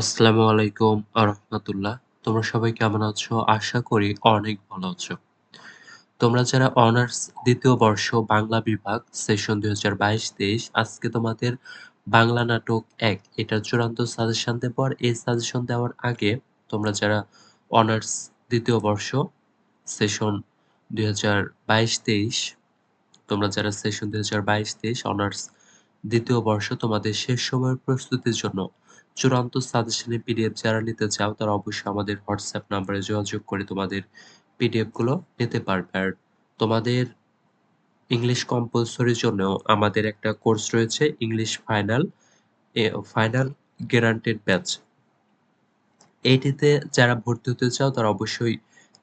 আসসালামু আলাইকুম আরহামাতুল্লাহ তোমরা সবাই কেমন আছো? আশা করি অনেক ভালো আছো। তোমরা যারা অনার্স দ্বিতীয় বর্ষ বাংলা বিভাগ, সেশন দুই হাজার বাইশ, তেইশ, আজকে তোমাদের বাংলা নাটক এক। এটার চূড়ান্ত সাজেশন দেবো আর এই সাজেশন দেওয়ার আগে তোমরা যারা অনার্স দ্বিতীয় বর্ষ, সেশন দুই হাজার বাইশ, তেইশ, তোমরা যারা সেশন দুই হাজার বাইশ, তেইশ, অনার্স দ্বিতীয় বর্ষ, তোমাদের শেষ সময়ের প্রস্তুতির জন্য চূড়ান্ত সাজেশনের পিডিএফ যারা নিতে চাও, তারা অবশ্যই আমাদের হোয়াটসঅ্যাপ নাম্বারে যোগাযোগ করে তোমাদের পিডিএফগুলো নিতে পারবে। আর তোমাদের ইংলিশ কম্পালসরির জন্য আমাদের একটা কোর্স রয়েছে English final final guaranteed batch এইটিতে যারা ভর্তি হতে চাও, তারা অবশ্যই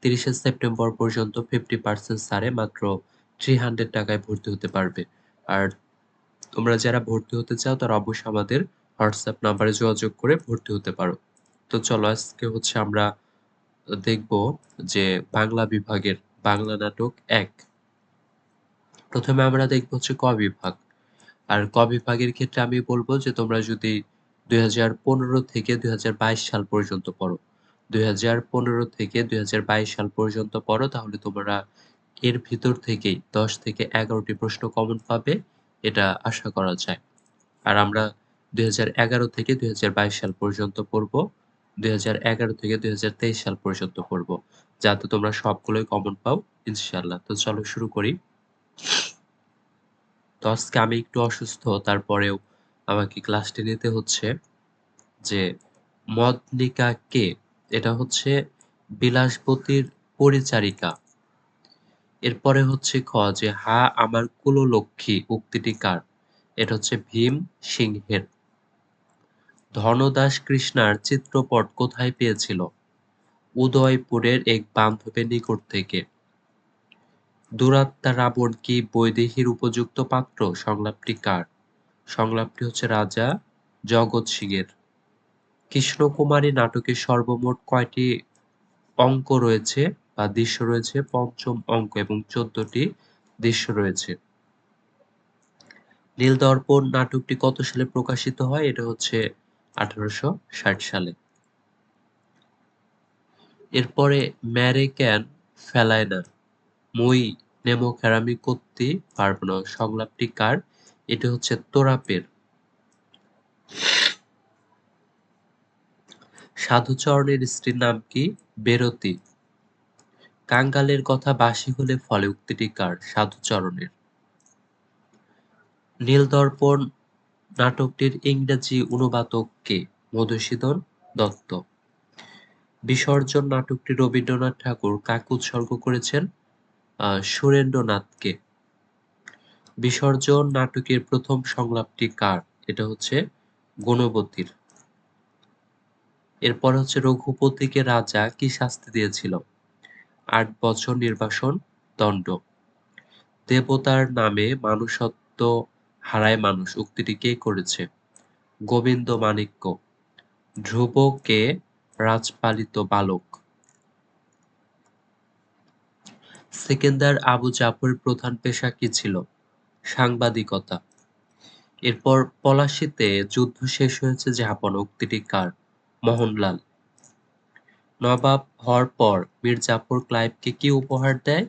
তিরিশে সেপ্টেম্বর পর্যন্ত ফিফটি পার্সেন্ট সারে মাত্র থ্রি হান্ড্রেড টাকায় ভর্তি হতে পারবে। আর তোমরা যারা ভর্তি হতে চাও, তারা অবশ্যই আমাদের হোয়াটসঅ্যাপ নাম্বারে যোগাযোগ করে ভর্তি হতে পারো। তো চলো, আজকে হচ্ছে আমরা দেখব যে বাংলা বিভাগের বাংলা নাটক এক। প্রথমে আমরা দেখব হচ্ছে ক বিভাগ। আর ক বিভাগের ক্ষেত্রে আমি বলব যে তোমরা যদি দুই হাজার পনেরো থেকে দুই হাজার বাইশ সাল পর্যন্ত পড়ো, দুই হাজার পনেরো থেকে দুই হাজার বাইশ সাল পর্যন্ত পড়ো, তাহলে তোমরা এর ভিতর থেকেই দশ থেকে এগারোটি প্রশ্ন কমন পাবে, এটা আশা করা যায়। আর আমরা দুই হাজার এগারো থেকে দুই হাজার বাইশ সাল পর্যন্ত পড়ব। দুই হাজার এগারো থেকে দুই হাজার তেইশ সাল পর্যন্ত পড়ব। যাতে তোমরা সবগুলোই কমন পাও ইনশাল্লাহ তো চলো শুরু করি। তো আজকে আমি একটু অসুস্থ, তারপরেও আমাকে ক্লাসটি নিতে হচ্ছে যে মদনিকা কে? এটা হচ্ছে বিলাসপতির পরিচারিকা। এরপরে হচ্ছে খ যে হা আমার কুললক্ষ্মী, উক্তিটি কার? এটা হচ্ছে ভীম সিংহের। ধনদাস কৃষ্ণার চিত্রপট কোথায় পেয়েছিল? উদয়পুরের এক বান্ধবের নিকট থেকে। দুরাত্মা রাবণ কি বৈদেহীর উপযুক্ত পাত্র? সংলাপটি কার? সংলাপটি হচ্ছে রাজা জগৎ সিংয়ের। কৃষ্ণকুমারী নাটকে সর্বমোট কয়টি অঙ্ক রয়েছে বা দৃশ্য রয়েছে? পঞ্চম অঙ্ক এবং চোদ্দটি দৃশ্য রয়েছে। নীলদর্পণ নাটকটি কত সালে প্রকাশিত হয়? এটা হচ্ছে আঠারোশো ষাট সালে। এরপরে ম্যারে ক্যান ফেলায় না মই ক্যারামি করতে পারব না, সংলাপটি কার? এটা হচ্ছে তোরাপের। সাধুচরণের স্ত্রীর নাম কি? বেরতি। কাঙ্গালের কথা বাসি হলে ফলে উক্তিটি কার? সাধুচরণের। নীলদর্পণ নাটকটির ইংরেজি অনুবাদক কে? মধুসূদন দত্ত। বিসর্জন নাটকটি রবীন্দ্রনাথ ঠাকুর কাকে উৎসর্গ করেছেন? সুরেন্দ্রনাথকে বিসর্জন নাটকের প্রথম সংলাপটি কার? এটা হচ্ছে গণবতীর। এরপর হচ্ছে রঘুপতিকে রাজা কি শাস্তি দিয়েছিল? আট বছর নির্বাসন দণ্ড। দেবতার নামে মানুষত্ব হারায় মানুষ। উক্তিটি কে করেছে? গোবিন্দ মাণিক্য। ধ্রুবকে রাজপালিত বালক। সেকেন্দার আবু জাফরের প্রধান পেশা কি ছিল? সাংবাদিকতা। এরপর পলাশিতে যুদ্ধ শেষ হয়েছে ঝাপন উক্তিটি কার? মোহনলাল। নবাব হওয়ার পর মীর জাফর ক্লাইভকে কি উপহার দেয়?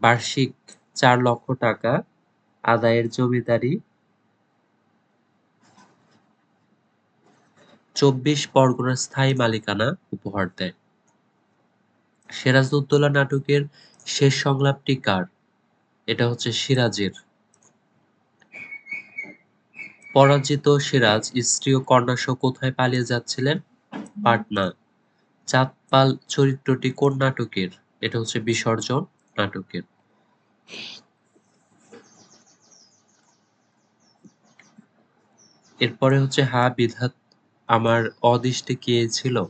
বার্ষিক চার লক্ষ টাকা আদায়ের জমিদারি। চব্বিশ পরগনার স্থায়ী মালিকানা উপহার দেয়। সিরাজউদ্দৌলা নাটকের শেষ সংলাপটি কার? এটা হচ্ছে সিরাজের। পরাজিত সিরাজ, স্ত্রী ও কন্যাসহ কোথায় পালিয়ে যাচ্ছিলেন? পাটনা। চাঁদপাল চরিত্রটি কোন নাটকের? এটা হচ্ছে বিসর্জন নাটকের। এরপরে হচ্ছে, হা, বিধাত, আমার অদৃষ্টে কে ছিল?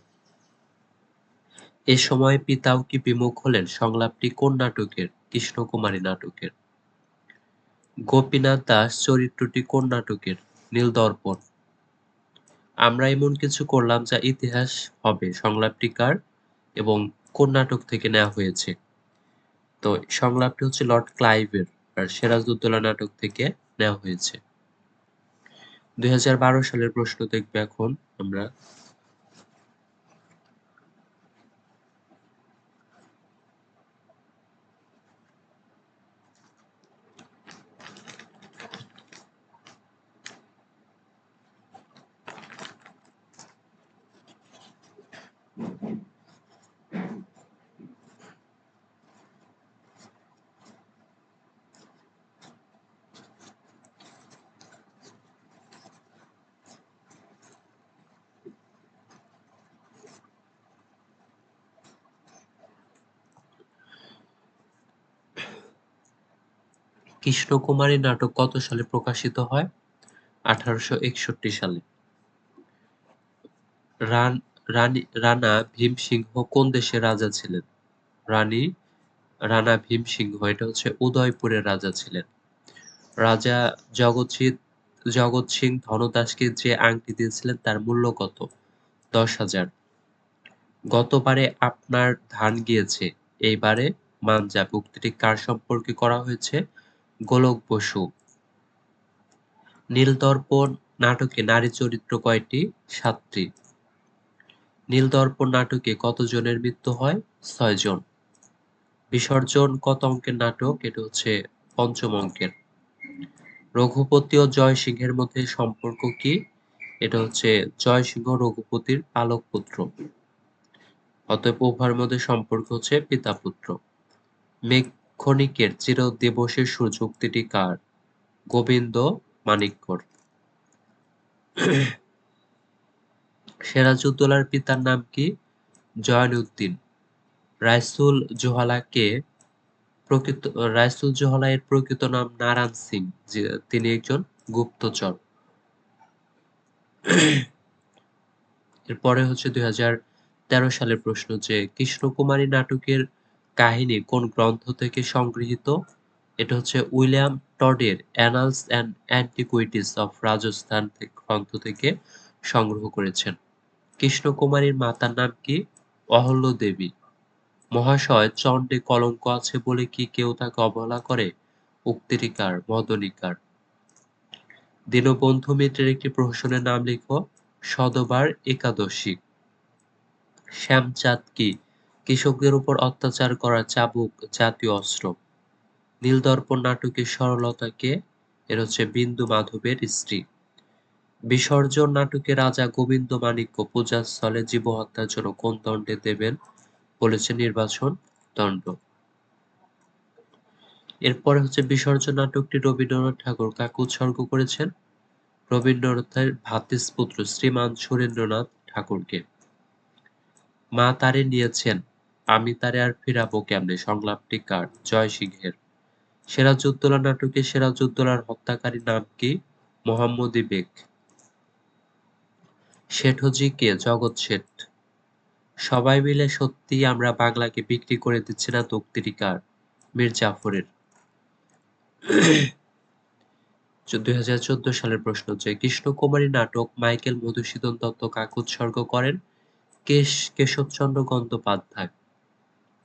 এ সময় পিতাও কি বিমুখ হলেন? সংলাপটি কোন নাটকের? কৃষ্ণকুমারী নাটকের। গোপীনাথ দাস চরিত্রটি কোন নাটকের? নীলদর্পণ। আমরা এমন কিছু করলাম যা ইতিহাস হবে। সংলাপটি কার এবং কোন নাটক থেকে নেওয়া হয়েছে? তো সংলাপটি হচ্ছে, লর্ড ক্লাইভের আর সিরাজউদ্দৌলা নাটক থেকে নেওয়া হয়েছে। দুই হাজার বারো সালের প্রশ্ন দেখবে এখন আমরা। কৃষ্ণকুমারী নাটক কত সালে প্রকাশিত হয়? আঠারোশো একষট্টি সালে। রানা ভীম সিংহ কোন দেশের রাজা ছিলেন? রানী, রানা ভীম সিংহ এটা হচ্ছে উদয়পুরের রাজা ছিলেন। রাজা জগৎজিৎ জগৎ সিং ধনদাসকে যে আংটি দিয়েছিলেন তার মূল্য কত? দশ হাজার। গতবারে আপনার ধান গিয়েছে, এইবারে মানজা উক্তিটি কার সম্পর্কে করা হয়েছে? গোলক বসু। নীলদর্পণ নাটকে নারী চরিত্র কয়টি? সাতটি। নীলদর্পণ নাটকে কতজনের মৃত্যু হয়? ছয়জন। বিসর্জন কত অঙ্কের নাটক? এটা হচ্ছে পঞ্চম অঙ্কের। রঘুপতি ও জয় সিংহের মধ্যে সম্পর্ক কি? এটা হচ্ছে জয় সিংহ রঘুপতির পালক পুত্র অতএব উভয়ের মধ্যে সম্পর্ক হচ্ছে পিতা পুত্র মেঘ ক্ষণিকের চির দিবসের সূর্য উক্তিটি কার? গোবিন্দ মানিক্যর সিরাজউদ্দৌলার পিতার নাম কি? জয়নুদ্দিন। রাইসুল জোহালা কে প্রকৃত, রাইসুল জোহালা এর প্রকৃত নাম নারায়ণ সিং তিনি একজন গুপ্তচর। এরপরে হচ্ছে দুই হাজার তেরো সালের প্রশ্ন যে কৃষ্ণকুমারী নাটকের কাহিনী কোন গ্রন্থ থেকে সংগৃহীত? এটা হচ্ছে William টডের annals and antiquities of Rajasthan গ্রন্থ থেকে সংগ্রহ করেছেন। কৃষ্ণকুমারীর মাতার নাম কি? অহল্য দেবী। মহাশয় চণ্ডে কলঙ্ক আছে বলে কি কেউ তাকে অবহেলা করে? উক্তিরিকার, মদনিকার। দীনবন্ধু মিত্রের একটি প্রহসনের নাম লিখো। সদবার একাদশী। শ্যামচাঁদ কি? কৃষকদের উপর অত্যাচার করা চাবুক জাতীয় অস্ত্র। নীলদর্পণ নাটকের সরলতাকে এর হচ্ছে বিন্দু মাধবের স্ত্রী। বিসর্জন নাটকে রাজা গোবিন্দ মাণিক্য পূজাস্থলে জীব হত্যার জন্য কোন দণ্ডে দেবেন বলেছে নির্বাচন দণ্ড। এরপরে হচ্ছে বিসর্জন নাটকটি রবীন্দ্রনাথ ঠাকুর কাকে উৎসর্গ করেছেন? রবীন্দ্রনাথের ভাতিস্পুত্র শ্রীমান সুরেন্দ্রনাথ ঠাকুরকে। মা তারে নিয়েছেন আমি তারে আর ফিরাবো কেমনে? সংলাপটি কার? জয় সিংহের। সিরাজউদ্দৌলা নাটকে সিরাজউদ্দৌলার হত্যাকারী নাম কি? মোহাম্মদ বেগ। শেঠজি কে? জগৎ শেঠ। সবাই মিলে সত্যি আমরা বাংলাকে বিক্রি করে দিচ্ছি না তক্তিরিকার মীর জাফরের। দুই হাজার চোদ্দ সালের প্রশ্ন হচ্ছে, কৃষ্ণকুমারী নাটক মাইকেল মধুসূদন দত্ত কাকে উৎসর্গ করেন? কেশ কেশবচন্দ্র গঙ্গোপাধ্যায়।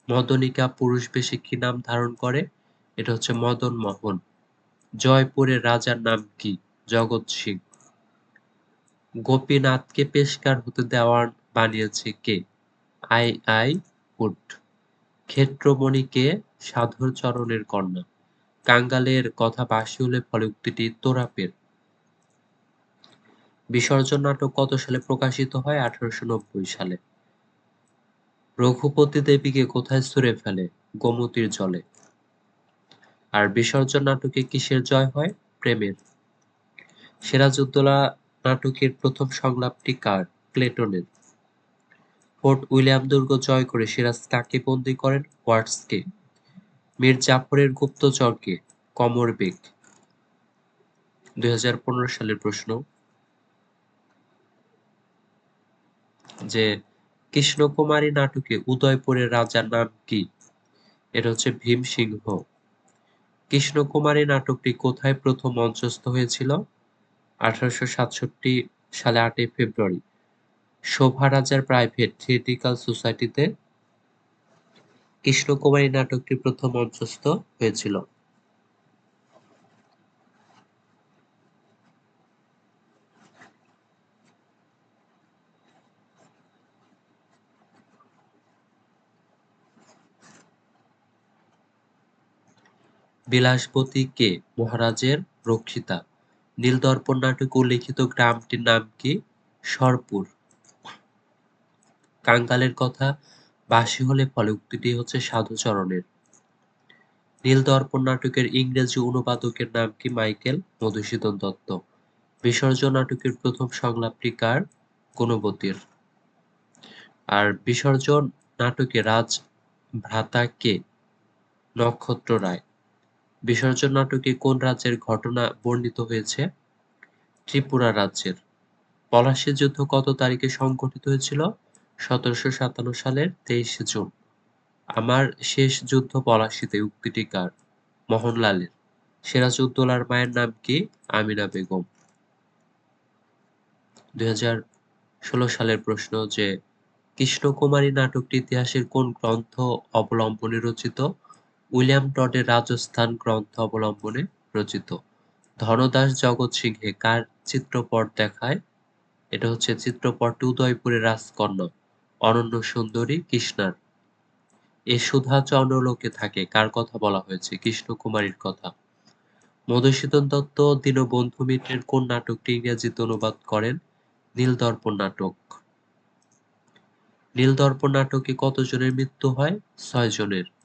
মদনিকা পুরুষ বেশে কি নাম ধারণ করে? এটা হচ্ছে মদন মোহন। জয়পুরের রাজার নাম কি? জগৎ সিং। গোপীনাথকে পেশকার হতে দেওয়ার বানিয়েছে কে? আই আই উড ক্ষেত্রমণিকে সাধুর চরণের কন্যা। কাঙ্গালের কথা বাসি হলে ফলে উক্তিটি তোরাপের। বিসর্জন নাটক কত সালে প্রকাশিত হয়? আঠারোশো নব্বই সালে। রঘুপতি দেবীকে কোথায় ছুঁড়ে ফেলে? গোমতীর জলে। আর বিসর্জন নাটকে কিসের জয় হয়? প্রেমের। সিরাজউদ্দৌলা নাটকের প্রথম সংলাপটি কার? ক্লেটনের ফোর্ট উইলিয়াম দুর্গ জয় করে সিরাজ কাকে বন্দী করেন? ওয়াটসকে। মীর জাফরের গুপ্তচরকে কমর বেগ। দুই হাজার পনেরো সালের প্রশ্ন। যে কৃষ্ণকুমারী নাটকে উদয়পুরের রাজার নাম কি? এটা হচ্ছে ভীম সিংহ কৃষ্ণকুমারী নাটকটি কোথায় প্রথম মঞ্চস্থ হয়েছিল? আঠারোশো সাতষট্টি সালে আটই ফেব্রুয়ারি। শোভা রাজার প্রাইভেট থিয়েটিক্যাল সোসাইটিতে কৃষ্ণকুমারী নাটকটি প্রথম মঞ্চস্থ হয়েছিল। বিলাসবতী কে মহারাজের রক্ষিতা। নীলদর্পণ নাটকে উল্লিখিত গ্রামটির নাম কি? সরপুর। কাঙ্গালের কথা বাসি হলে ফলে উক্তিটি হচ্ছে সাধুচরণের নীলদর্পণ নাটকের ইংরেজি অনুবাদকের নাম কি? মাইকেল মধুসূদন দত্ত। বিসর্জন নাটকের প্রথম সংলাপটি কার? গুণবতীর। আর বিসর্জন নাটকে রাজ ভ্রাতা কে? নক্ষত্র রায়। বিসর্জন নাটকে কোন রাজ্যের ঘটনা বর্ণিত হয়েছে? ত্রিপুরা রাজ্যের। পলাশী যুদ্ধ কত তারিখে সংঘটিত হয়েছিল? সতেরোশো সাতান্ন সালের তেইশে জুন। আমার শেষ যুদ্ধ পলাশীতে উক্তিটি কার? মোহনলালের। সিরাজউদ্দৌলার মায়ের নাম কি? আমিনা বেগম। দুই হাজার ষোলো সালের প্রশ্ন যে, কৃষ্ণকুমারী নাটকটি ইতিহাসের কোন গ্রন্থ অবলম্বনে রচিত? উইলিয়াম টডের রাজস্থান গ্রন্থ অবলম্বনে রচিত। ধনদাস জগৎ সিংহে কার চিত্রপট দেখায়? এটা হচ্ছে চিত্রপটটি উদয়পুরের রাজকন্যা, অনন্য সুন্দরী কৃষ্ণার। এ সুধা চন্দ্রলোকে থাকে, কার কথা বলা হয়েছে? কৃষ্ণকুমারীর কথা। মধুসূদন দত্ত দীনবন্ধু মিত্রের কোন নাটকটি ইংরেজিতে অনুবাদ করেন? নীলদর্পণ নাটক। নীলদর্পণ নাটকে কতজনের মৃত্যু হয়? ছয় জনের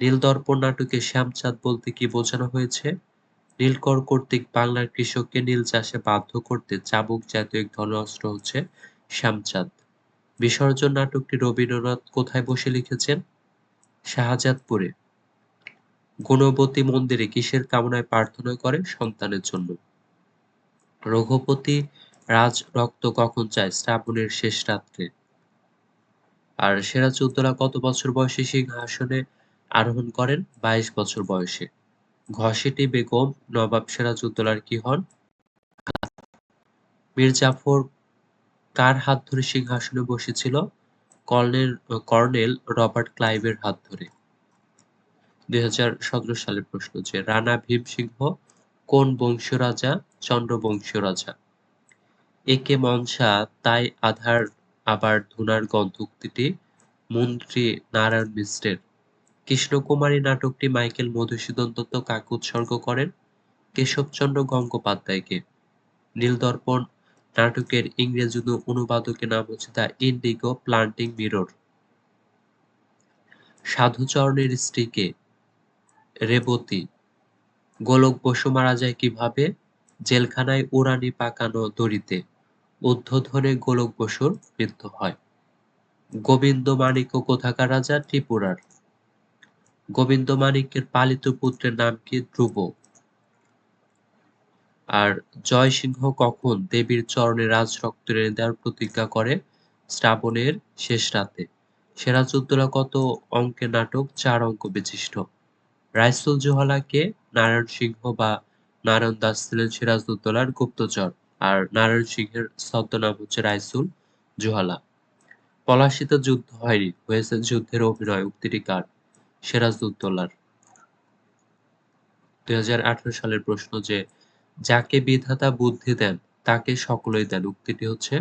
নীলদর্পণ নাটকে শ্যামচাঁদ বলতে কি বোঝানো হয়েছে? নীলকর কর্তৃক বাংলার কৃষককে নীল চাষে বাধ্য করতে চাবুক জাতীয় এক ধরনের অস্ত্র হচ্ছে শ্যামচাঁদ। বিসর্জন নাটকটি রবীন্দ্রনাথ কোথায় বসে লিখেছেন? শাহজাদপুরে। গুণবতী মন্দিরে কিসের কামনায় প্রার্থনা করে সন্তানের জন্য? রঘুপতি রাজ রক্ত কখন চায় শ্রাবণের শেষ রাত্রে? আর সেরা সিরাজউদ্দৌলা কত বছর বয়সে সিংহাসনে আরোহণ করেন বাইশ বছর বয়সে। ঘসেটি বেগম নবাব সিরাজউদ্দৌলার কি হন? মীর জাফর কার হাত ধরে সিংহাসনে বসেছিল? কর্নেল কর্নেল রবার্ট ক্লাইভের হাত ধরে। দুই হাজার সতেরো সালের প্রশ্ন যে রানা ভীম সিংহ কোন বংশীয় রাজা চন্দ্রবংশীয় রাজা একে মনসা তাই আধার, আবার ধুনার গন্ধ উক্তিটি মন্ত্রী নারায়ণ মিশ্রের। কৃষ্ণকুমারী নাটকটি মাইকেল মধুসূদন দত্ত কাকে উৎসর্গ করেন? কেশবচন্দ্র গঙ্গোপাধ্যায়কে। নীলদর্পণ নাটকের ইংরেজি অনুবাদকের নাম হচ্ছে দ্য ইন্ডিগো প্লান্টিং মিরর। সাধুচরণের স্ত্রীকে রেবতী। গোলক বসু মারা যায় কীভাবে? জেলখানায় উড়ানি পাকানো দড়িতে। উদ্ধোধনে গোলক বসুর মৃত্যু হয়। গোবিন্দ মাণিক্য কোথাকার রাজা? ত্রিপুরার। গোবিন্দ মাণিক্যের পালিত পুত্রের নাম কি? ধ্রুব। আর জয় সিংহ কখন দেবীর চরণে রাজরক্ত এনে দেওয়ার প্রতিজ্ঞা করে? শ্রাবণের শেষ রাতে। সিরাজউদ্দৌলা কত অঙ্কের নাটক? চার অঙ্ক বিশিষ্ট। রাইসুল জোহালাকে নারায়ণ সিংহ বা নারায়ণ দাস ছিলেন সিরাজউদ্দৌলার গুপ্তচর। আর নারায়ণ সিংহের ছদ্মনাম হচ্ছে রাইসুল জোহালা। পলাশিতে যুদ্ধ হয়নি, হয়েছে যুদ্ধের অভিনয়। উক্তিটি কার? সিরাজউদ্দৌলার। দুই সালের প্রশ্ন যে, যাকে বিধাতা বুদ্ধি দেন, তাকে সকলেই দেন। উক্তিটি হচ্ছে,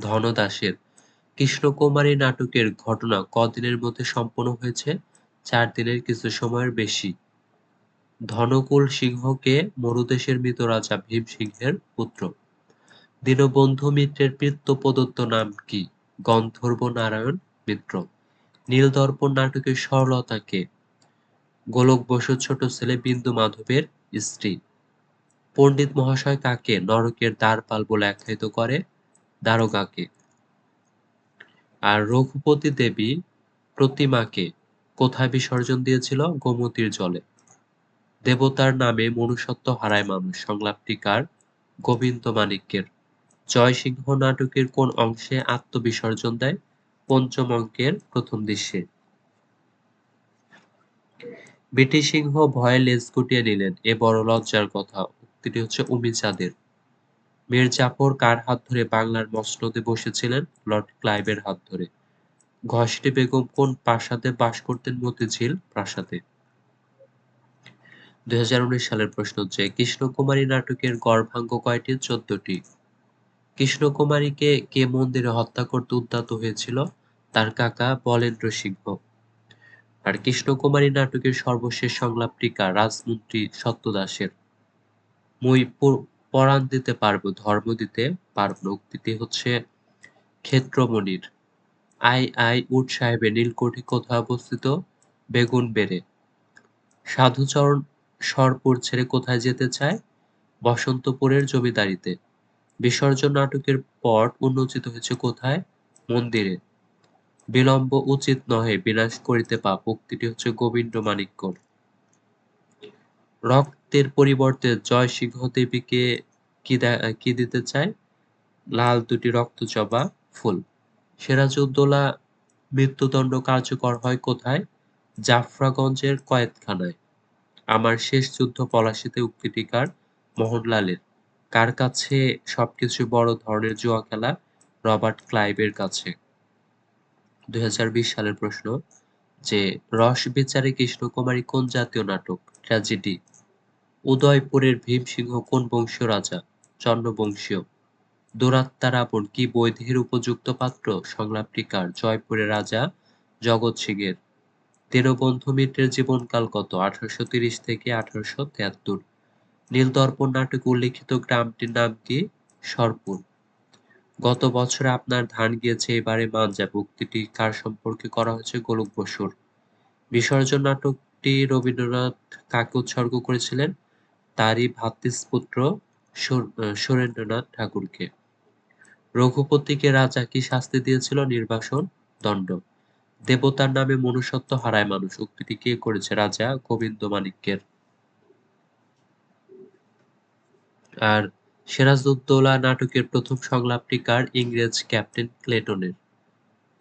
ধনদাসের কৃষ্ণকুমারী নাটকের ঘটনা কদিনের মধ্যে সম্পন্ন হয়েছে? চার দিনের কিছু সময়ের বেশি। ধনকুল সিংহকে মরুদেশের মৃত রাজা ভীম সিংহের পুত্র। দীনবন্ধু মিত্রের পিতৃ প্রদত্ত নাম কি? গন্ধর্ব নারায়ণ মিত্র। নীলদর্পণ নাটকের সরলতাকে গোলক বসুর ছোট ছেলে বিন্দু মাধবের স্ত্রী। পণ্ডিত মহাশয় কাকে নরকের দ্বারপাল বলে আখ্যায়িত করে? দারোগাকে আর রঘুপতি দেবী প্রতিমাকে কোথায় বিসর্জন দিয়েছিল? গোমতীর জলে। দেবতার নামে মনুষ্যত্ব হারায় মানুষ। সংলাপটি কার গোবিন্দ মাণিক্যের জয়সিংহ নাটকের কোন অংশে আত্মবিসর্জন দেয়? পঞ্চম অঙ্কের প্রথম দৃশ্যে। বিটি সিংহ ভয়ে লেজ গুটিয়ে নিলেন। এ বড় লজ্জার কথা। উক্তিটি হচ্ছে উমিচাঁদের মীর জাফর কার হাত ধরে বাংলার মসনদে বসেছিলেন? লর্ড ক্লাইভের হাত ধরে। ঘসটি বেগম কোন প্রাসাদে বাস করতেন মতিঝিল প্রাসাদে? দুই হাজার উনিশ সালের প্রশ্ন হচ্ছে, কৃষ্ণকুমারী নাটকের গর্ভাঙ্গ কয়টি? চোদ্দটি। কৃষ্ণকুমারীকে কে মন্দিরে হত্যা করতে উদ্যত হয়েছিল? তার কাকা বলেন্দ্র সিংহ আর কৃষ্ণকুমারী নাটকের সর্বশেষ সংলাপটি কার রাজমন্ত্রী সত্যদাসের। মই পরাণ দিতে পারব, ধর্ম দিতে পারব উক্তিটি হচ্ছে ক্ষেত্রমণির। আই আই, উট সাহেবের নীলকোঠি কোথায় অবস্থিত বেগুন বেড়ে। সাধুচরণ সরপুর ছেড়ে কোথায় যেতে চায়? বসন্তপুরের জমিদারিতে। বিসর্জন নাটকের পট উন্মোচিত হয়েছে কোথায়? মন্দিরে। বিলম্ব উচিত নহে বিনাশ করিতে পাপ। উক্তিটি হচ্ছে গোবিন্দ মাণিক্যর। রক্তের পরিবর্তে জয় সিংহ দেবীকে কি দিতে চায়? লাল দুটি রক্তজবা ফুল। সিরাজউদ্দৌলা মৃত্যুদণ্ড কার্যকর হয় কোথায়? জাফরাগঞ্জের কয়েতখানায় আমার শেষ যুদ্ধ পলাশিতে উক্তিটিকার মোহনলালের। কার কাছে সবকিছু বড় ধরনের জুয়া খেলা? রবার্ট ক্লাইভের কাছে। দুই হাজার বিশ সালের প্রশ্ন যে রস বিচারে কৃষ্ণকুমারী কোন জাতীয় নাটক? ট্র্যাজেডি। উদয়পুরের ভীমসিংহ কোন বংশীয় রাজা চন্দ্রবংশীয়। দুরাত্মা রাবণ কি বৈদেহীর উপযুক্ত পাত্র? সংলাপটি কার? জয়পুরের রাজা জগৎ সিংয়ের। দীনবন্ধু মিত্রের জীবনকাল কত? আঠারোশো তিরিশ থেকে আঠারোশো তেয়াত্তর নীলদর্পণ নাটকে উল্লিখিত গ্রামটির নাম কি? সরপুর। গত বছরে আপনার ধান গিয়েছে, এবারে যাবে উক্তিটি কার সম্পর্কে করা হয়েছে? গোলক বসুর। বিসর্জন নাটকটি রবীন্দ্রনাথ কাকে উৎসর্গ করেছিলেন? তারই ভাতৃপুত্র সুরেন্দ্রনাথ ঠাকুরকে। রঘুপতিকে রাজা কি শাস্তি দিয়েছিল? নির্বাসন, দণ্ড। দেবতার নামে মনুষ্যত্ব হারায় মানুষ। উক্তিটি কে করেছে রাজা? গোবিন্দ মানিক্যের। আর সিরাজউদ্দৌলা নাটকের প্রথম সংলাপটি কার? ইংরেজ ক্যাপ্টেন ক্লেটনের।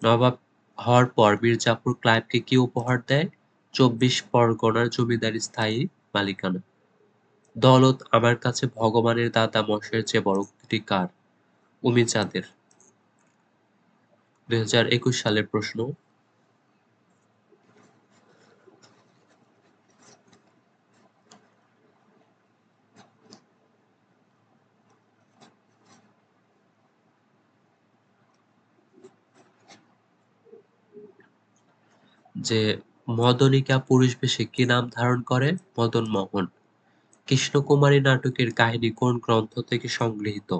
নবাব হওয়ার পর মীর জাফর ক্লাইভকে কি উপহার দেয়? চব্বিশ পরগনার জমিদারি স্থায়ী মালিকানা। দৌলত আমার কাছে ভগবানের দাদা মশের চেয়ে বড় উক্তিটি কার? উমিচাঁদের দুই হাজার একুশ সালের প্রশ্ন যে মদনিকা পুরুষ বেশে কি নাম ধারণ করে? মদন মোহন। কৃষ্ণকুমারী নাটকের কাহিনী কোন গ্রন্থ থেকে সংগৃহীত?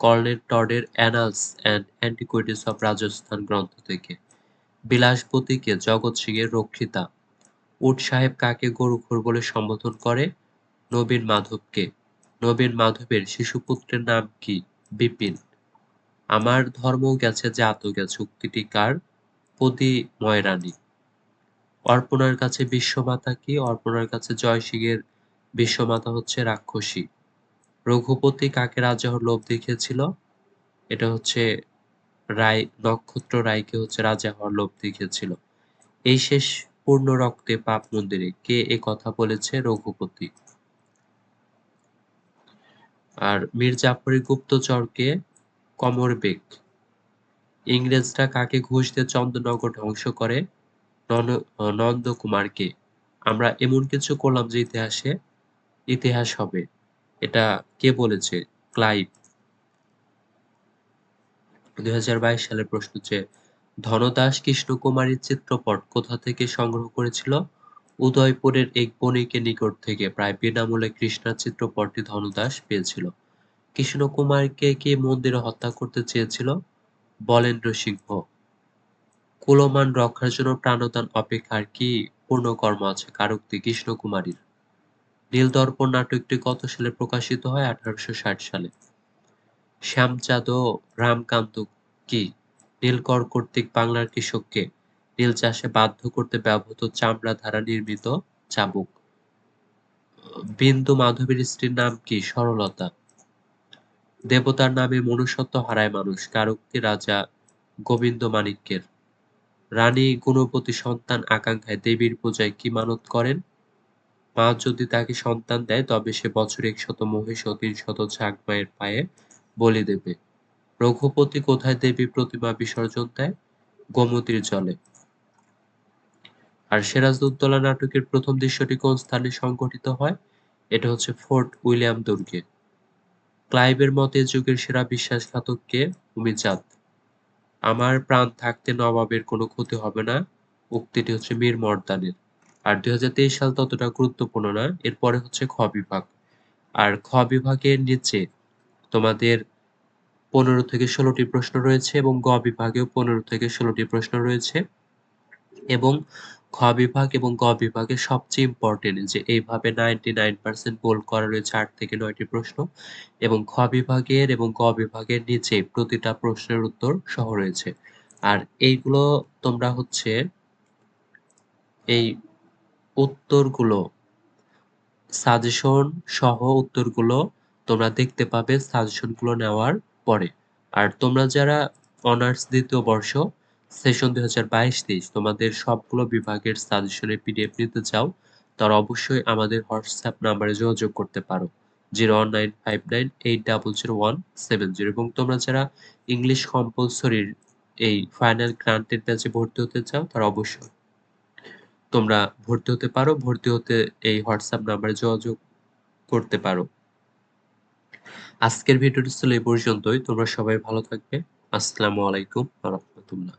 Colonel টডের annals and antiquities of Rajasthan গ্রন্থ থেকে। বিলাসপতিকে জগৎ সিংয়ের রক্ষিতা। উট সাহেব কাকে গরুখোর বলে সম্বোধন করে? নবীন মাধবকে। নবীন মাধবের শিশুপুত্রের নাম কি? বিপিন। আমার ধর্ম গেছে জাত গেছে, উক্তিটি কার? পদি ময়রানী। অর্পণার কাছে বিশ্বমাতা কি? অর্পণার কাছে জয় সিংহের বিশ্বমাতা হচ্ছে রাক্ষসী। রঘুপতি কাকে রাজা হওয়ার লোভ দেখিয়েছিল? এটা হচ্ছে রায়, নক্ষত্র রায়কে হচ্ছে রাজা হওয়ার লোভ দেখিয়েছিল। এই শেষ পূর্ণ রক্তে পাপ মন্দিরে কে এ কথা বলেছে? রঘুপতি। আর মীর জাফরি গুপ্তচরকে কমর বেগ ইংরেজরা কাকে ঘুষ দিয়ে চন্দ্রনগর ধ্বংস করে? নন্দকুমারকে। আমরা এমন কিছু করলাম যে ইতিহাসে ইতিহাস হবে। এটা কে বলেছে? ক্লাইভ। দুই সালের প্রশ্ন হচ্ছে, ধনদাস কৃষ্ণকুমারীর চিত্রপট কোথা থেকে সংগ্রহ করেছিল? উদয়পুরের এক বণিকের নিকট থেকে। প্রায় বিনামূল্যে কৃষ্ণার চিত্রপটটি ধনদাস পেয়েছিল। কৃষ্ণকুমারকে কে মন্দিরে হত্যা করতে চেয়েছিল? বলেন্দ্র সিংহ। কুলমান রক্ষার জন্য প্রাণদান অপেক্ষার কি পূর্ণ কর্ম আছে? কারোক্তি কৃষ্ণকুমারীর। নীলদর্পণ নাটকটি কত সালে প্রকাশিত হয়? আঠারোশো ষাট সালে। শ্যামচাঁদ ও রামকান্ত কি? নীলকর কর্তৃক বাংলার কৃষককে নীল চাষে বাধ্য করতে ব্যবহৃত চামড়া দ্বারা নির্মিত চাবুক। বিন্দু মাধবীর স্ত্রীর নাম কি? সরলতা। দেবতার নামে মনুষ্যত্ব হারায় মানুষ। কারোক্তি রাজা গোবিন্দ মাণিক্যের। রানী গুণবতী সন্তান আকাঙ্ক্ষায় দেবীর পূজায় কি মানত করেন? মা যদি তাকে সন্তান দেয়, তবে সে বছরে একশত মহিষ ও তিনশত ঝাঁক মায়ের পায়ে বলি দেবে। রঘুপতি কোথায় দেবী প্রতিমা বিসর্জন দেয়? গোমতীর জলে। আর সিরাজউদ্দৌলা নাটকের প্রথম দৃশ্যটি কোন স্থানে সংঘটিত হয়? এটা হচ্ছে ফোর্ট উইলিয়াম দুর্গে। ক্লাইভের মতে, যুগের সেরা বিশ্বাসঘাতক কে? উমিচাঁদ আমার প্রাণ থাকতে নবাবের কোনো ক্ষতি হবে না। উক্তিটি হচ্ছে মীর মর্দানের। আর দুই হাজার তেইশ সাল ততটা গুরুত্বপূর্ণ না, এরপরে হচ্ছে খ বিভাগ। আর খ বিভাগের নিচে তোমাদের পনেরো থেকে ষোলোটি প্রশ্ন রয়েছে এবং গ বিভাগেও পনেরো থেকে ষোলোটি প্রশ্ন রয়েছে এবং খ বিভাগ এবং গ বিভাগে সবচেয়ে ইম্পর্টেন্ট যে এইভাবে নাইনটি নাইন পার্সেন্ট বোল্ড করা রয়েছে আট থেকে নয়টি প্রশ্ন এবং খ বিভাগের এবং গ বিভাগের নিচে প্রতিটা প্রশ্নের উত্তর সহ রয়েছে। আর এইগুলো তোমরা হচ্ছে এই উত্তরগুলো সাজেশন সহ উত্তরগুলো তোমরা দেখতে পাবে সাজেশনগুলো নেওয়ার পরে। আর তোমরা যারা অনার্স দ্বিতীয় বর্ষ সেশন দুই হাজার বাইশ তেইশ, তোমাদের সবগুলো বিভাগের সাজেশনের পিডিএফ নিতে চাও, তারা অবশ্যই আমাদের হোয়াটসঅ্যাপ নাম্বারে যোগাযোগ করতে পারো। Zero one nine five nine eight double zero one seven zero এবং তোমরা যারা ইংলিশ কম্পালসরির এই ফাইনাল গ্রান্টেড ব্যাচে ভর্তি হতে চাও, তারা অবশ্যই তোমরা ভর্তি হতে পারো, ভর্তি হতে এই হোয়াটসঅ্যাপ নাম্বারে যোগাযোগ করতে পারো। আজকের ভিডিওটি ছিল এই পর্যন্তই, তোমরা সবাই ভালো থাকবে, আসসালামু আলাইকুম রহমতুল্লাহ।